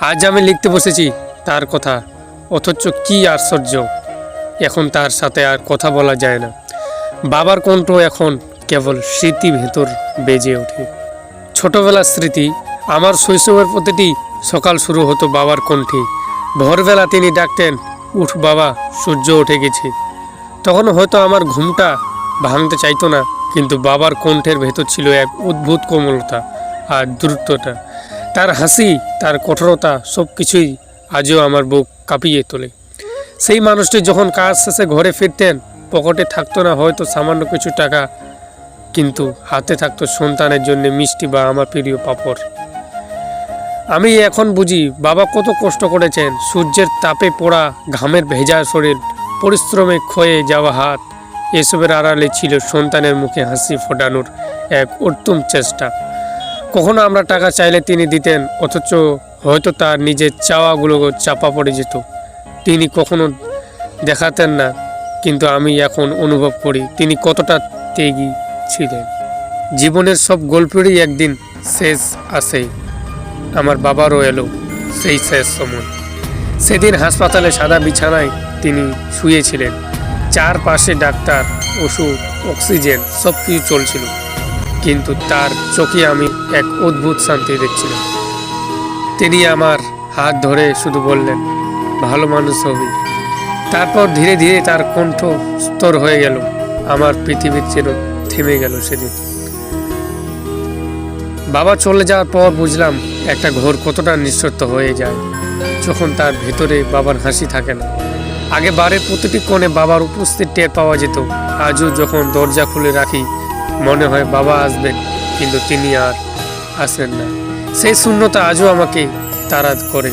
আজ আমি লিখতে বসেছি তার কথা, অথচ কি আশ্চর্য। এখন তার সাথে আর কথা বলা যায় না। বাবার কণ্ঠ এখন কেবল স্মৃতি ভেতর বেজে ওঠে। ছোটবেলার স্মৃতি, আমার শৈশবের প্রতিটি সকাল শুরু হতো বাবার কণ্ঠে। ভোরবেলা তিনি ডাকতেন, উঠ বাবা, সূর্য উঠে গেছে। তখন হয়তো আমার ঘুমটা ভাঙতে চাইতো না, কিন্তু বাবার কণ্ঠের ভেতর ছিল এক অদ্ভুত কোমলতা আর দ্রুততা তার হাসি, তার কঠোরতা সব কিছুই আজও আমার বুক কাঁপিয়ে তোলে। সেই মানুষটি যখন কাজ শেষে ঘরে ফিরতেন, পকেটে থাকতো না হয়তো সামান্য কিছু টাকা, কিন্তু হাতে থাকতো সন্তানের জন্য মিষ্টি বা আমার প্রিয় পাপড়। আমি এখন বুঝি, বাবা কত কষ্ট করেছেন, সূর্যের তাপে পোড়া ঘামের ভেজা শরীর, পরিশ্রমে ক্ষয়ে যাওয়া হাত, এসবের আড়ালে ছিল সন্তানের মুখে হাসি ফোটানোর এক উত্তম চেষ্টা। কখনো আমরা টাকা চাইলে তিনি দিতেন, অথচ হয়তো তার নিজের চাওয়াগুলো চাপা পড়ে যেত। তিনি কখনো দেখাতেন না, কিন্তু আমি এখন অনুভব করি তিনি কতটা ত্যাগী ছিলেন। জীবনের সব গল্পেরই একদিন শেষ আসে আমার বাবারও এলো সেই শেষ সময়। সেদিন হাসপাতালে সাদা বিছানায় তিনি শুয়েছিলেন। চারপাশে ডাক্তার, ওষুধ, অক্সিজেন সব কিছু চলছিল। কিন্তু তার চোখে আমি এক অদ্ভুত শান্তি দেখছিলাম। তিনি আমার হাত ধরে শুধু বললেন, ভালো মানুষ হবি। তারপর ধীরে ধীরে তার কণ্ঠ স্তর হয়ে গেল। আমার পৃথিবীর যেন থেমে গেল সেদিন। বাবা চলে যাওয়ার পর বুঝলাম একটা ঘোর কতটা নিঃশর্ত হয়ে যায়, যখন তার ভেতরে বাবার হাসি থাকে না। আগে বাড়ির প্রতিটি কোণে বাবার উপস্থিত টের পাওয়া যেত। আজও যখন দরজা খুলে রাখি মনে হয় বাবা আসবেন, কিন্তু তিনি আর আসেন না। সেই শূন্যতা আজও আমাকে তাড়া করে।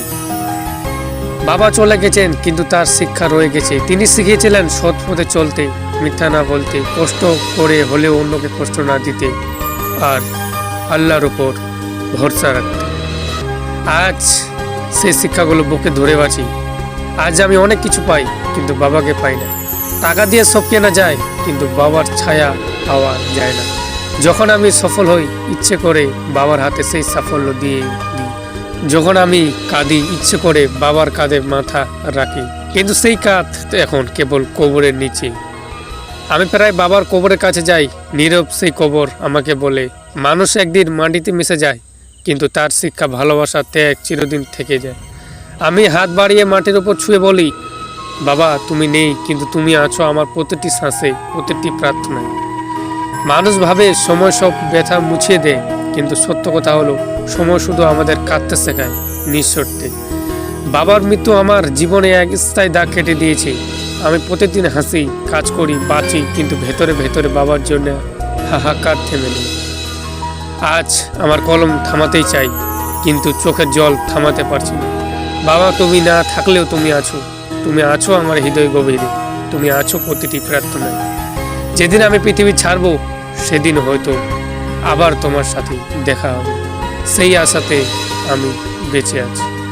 বাবা চলে গেছেন, কিন্তু তার শিক্ষা রয়ে গেছে। তিনি শিখিয়েছিলেন সৎ পথে চলতে, মিথ্যা না বলতে, কষ্ট করে হলেও অন্যকে কষ্ট না দিতে আর আল্লাহর উপর ভরসা রাখতে। আজ সেই শিক্ষাগুলো বুকে ধরে বাঁচি। আজ আমি অনেক কিছু পাই, কিন্তু বাবাকে পাই না। টাকা দিয়ে সব কেনা যায়, কিন্তু বাবার ছায়া পাওয়া যায় না। যখন আমি সফল হই, ইচ্ছে করে বাবার হাতে সেই সাফল্য দিয়ে দিই। যখন আমি কাঁদি, ইচ্ছে করে বাবার কাঁধে মাথা রাখি। কিন্তু সেই কাঁধ এখন কেবল কবরের নিচে। আমি প্রায় বাবার কবরের কাছে যাই। নীরব সেই কবর আমাকে বলে, মানুষ একদিন মাটিতে মিশে যায়, কিন্তু তার শিক্ষা, ভালোবাসা, ত্যাগ চিরদিন থেকে যায়। আমি হাত বাড়িয়ে মাটির উপর ছুঁয়ে বলি, বাবা, তুমি নেই, কিন্তু তুমি আছো আমার প্রতিটি শ্বাসে, প্রতিটি প্রার্থনায়। মানুষ ভাবে সময় সব ব্যথা মুছিয়ে দেয়, কিন্তু সত্য কথা হলো, সময় শুধু আমাদের কাঁদতে শেখায় নিঃশর্তে। বাবার মৃত্যু আমার জীবনে এক স্থায়ী দাগ কেটে দিয়েছে। আমি প্রতিদিন হাসি, কাজ করি, বাঁচি, কিন্তু ভেতরে ভেতরে বাবার জন্য হাহাকার থেমে নেই। আজ আমার কলম থামাতেই চাই, কিন্তু চোখের জল থামাতে পারছি না। বাবা, তুমি না থাকলেও তুমি আছো। তুমি আছো আমার হৃদয় গভীরে। তুমি আছো প্রতিটি প্রার্থনায়। যেদিন আমি পৃথিবী ছাড়বো, সেদিন হয়তো আবার তোমার সাথে দেখা হবে। সেই আশাতে আমি বেঁচে আছি।